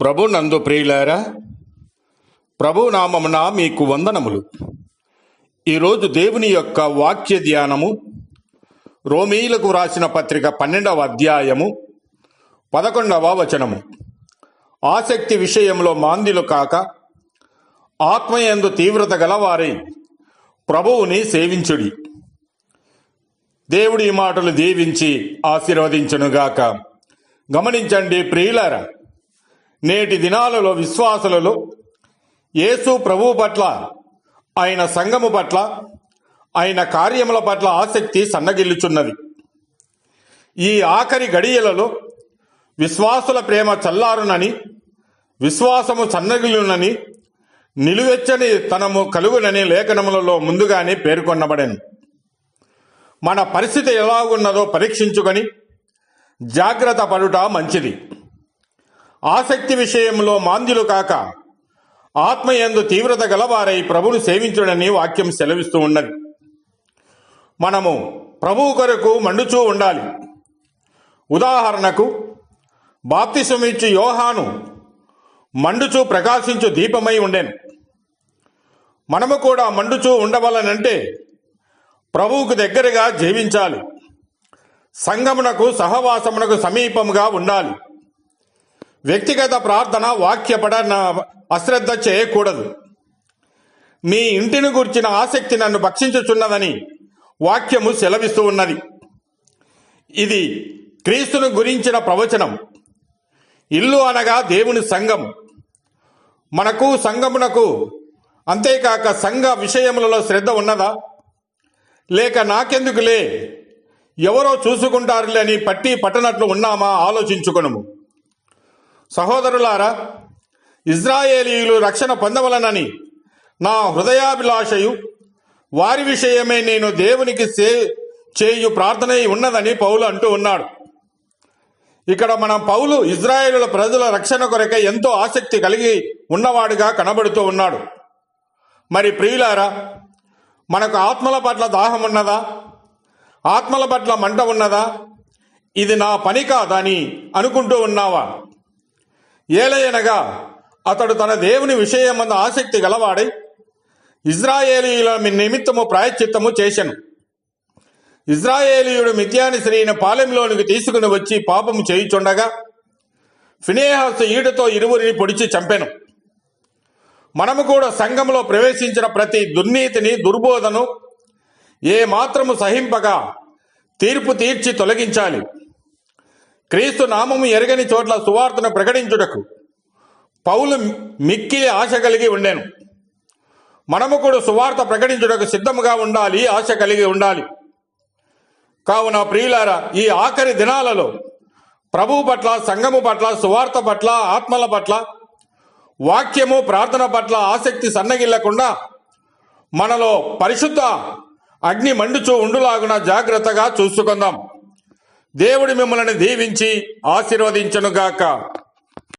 ప్రభు నందు ప్రియులారా ప్రభు నామమున మీకు వందనములు. ఈరోజు దేవుని యొక్క వాక్య ధ్యానము రోమీలకు రాసిన పత్రిక పన్నెండవ అధ్యాయము పదకొండవ వచనము. ఆసక్తి విషయంలో మాంద్యులు కాక ఆత్మయందు తీవ్రత గలవారై ప్రభువుని సేవించుడి. దేవుడి మాటలు దీవించి ఆశీర్వదించునుగాక. గమనించండి ప్రియులారా నేటి దినాలలో విశ్వాసులలో యేసు ప్రభువు పట్ల ఆయన సంఘము పట్ల ఆయన కార్యముల పట్ల ఆసక్తి సన్నగిల్లుచున్నది. ఈ ఆఖరి గడియలలో విశ్వాసుల ప్రేమ చల్లారునని విశ్వాసము సన్నగిల్లునని నిలువెచ్చని తనము కలుగునని లేఖనములలో ముందుగానే పేర్కొనబడెను. మన పరిస్థితి ఎలా ఉన్నదో పరీక్షించుకొని జాగ్రత్త పడుట మంచిది. ఆసక్తి విషయంలో మాంద్యులు కాక ఆత్మయందు తీవ్రత గలవారై ప్రభును సేవించుడని వాక్యం సెలవిస్తూ ఉన్నది. మనము ప్రభువు కొరకు మండుచూ ఉండాలి. ఉదాహరణకు బాప్తిసమిచ్చు యోహాను మండుచూ ప్రకాశించు దీపమై ఉండెను. మనము కూడా మండుచూ ఉండవలనంటే ప్రభువుకు దగ్గరగా జీవించాలి. సంగమునకు సహవాసమునకు సమీపముగా ఉండాలి. వ్యక్తిగత ప్రార్థన వాక్య పఠన అశ్రద్ధ చేయకూడదు. మీ ఇంటిని గుర్చిన ఆసక్తి నన్ను భక్షించుచున్నదని వాక్యము సెలవిస్తూ ఉన్నది. ఇది క్రీస్తును గురించిన ప్రవచనం. ఇల్లు అనగా దేవుని సంఘం. మనకు సంఘమునకు అంతేకాక సంఘ విషయములలో శ్రద్ధ ఉన్నదా? లేక నాకెందుకులే? ఎవరో చూసుకుంటారులే అని పట్టి పట్టనట్లు ఉన్నామా? ఆలోచించుకును సహోదరులారా ఇజ్రాయేలీయులు రక్షణ పొందవలనని నా హృదయాభిలాషయు వారి విషయమే నేను దేవునికి సే చేయు ప్రార్థన ఉన్నదని పౌలు అంటూ ఉన్నాడు. ఇక్కడ మనం పౌలు ఇజ్రాయేలుల ప్రజల రక్షణ కొరకై ఎంతో ఆసక్తి కలిగి ఉన్నవాడుగా కనబడుతూ ఉన్నాడు. మరి ప్రియులారా మనకు ఆత్మల పట్ల దాహం ఉన్నదా? ఆత్మల పట్ల మంట ఉన్నదా? ఇది నా పని కాదని అనుకుంటూ ఉన్నావా? ఏలయనగా అతడు తన దేవుని విషయమందు ఆసక్తి గలవాడై ఇజ్రాయేలీయుల నిమిత్తము ప్రాయశ్చిత్తము చేశను. ఇజ్రాయేలీయుడు మిథ్యాని స్త్రీని పాలెంలోనికి తీసుకుని వచ్చి పాపము చేయుచుండగా ఫినేహాసు ఈడుతో ఇరువురిని పొడిచి చంపెను. మనము కూడా సంఘంలో ప్రవేశించిన ప్రతి దుర్నీతిని దుర్బోధను ఏ మాత్రము సహింపగా తీర్పు తీర్చి తొలగించాలి. క్రీస్తు నామము ఎరగని చోట్ల సువార్తను ప్రకటించుటకు పౌలు మిక్కిలి ఆశ కలిగి ఉండేను. మనము కూడా సువార్త ప్రకటించుటకు సిద్ధముగా ఉండాలి ఆశ కలిగి ఉండాలి. కావున ప్రియులారా ఈ ఆఖరి దినాలలో ప్రభువు పట్ల సంఘము పట్ల సువార్త పట్ల ఆత్మల పట్ల వాక్యము ప్రార్థన పట్ల ఆసక్తి సన్నగిల్లకుండా మనలో పరిశుద్ధ అగ్ని మండుచూ ఉండులాగున జాగ్రత్తగా చూసుకుందాం. దేవుడి మిమ్మల్ని దీవించి ఆశీర్వదించనుగాక.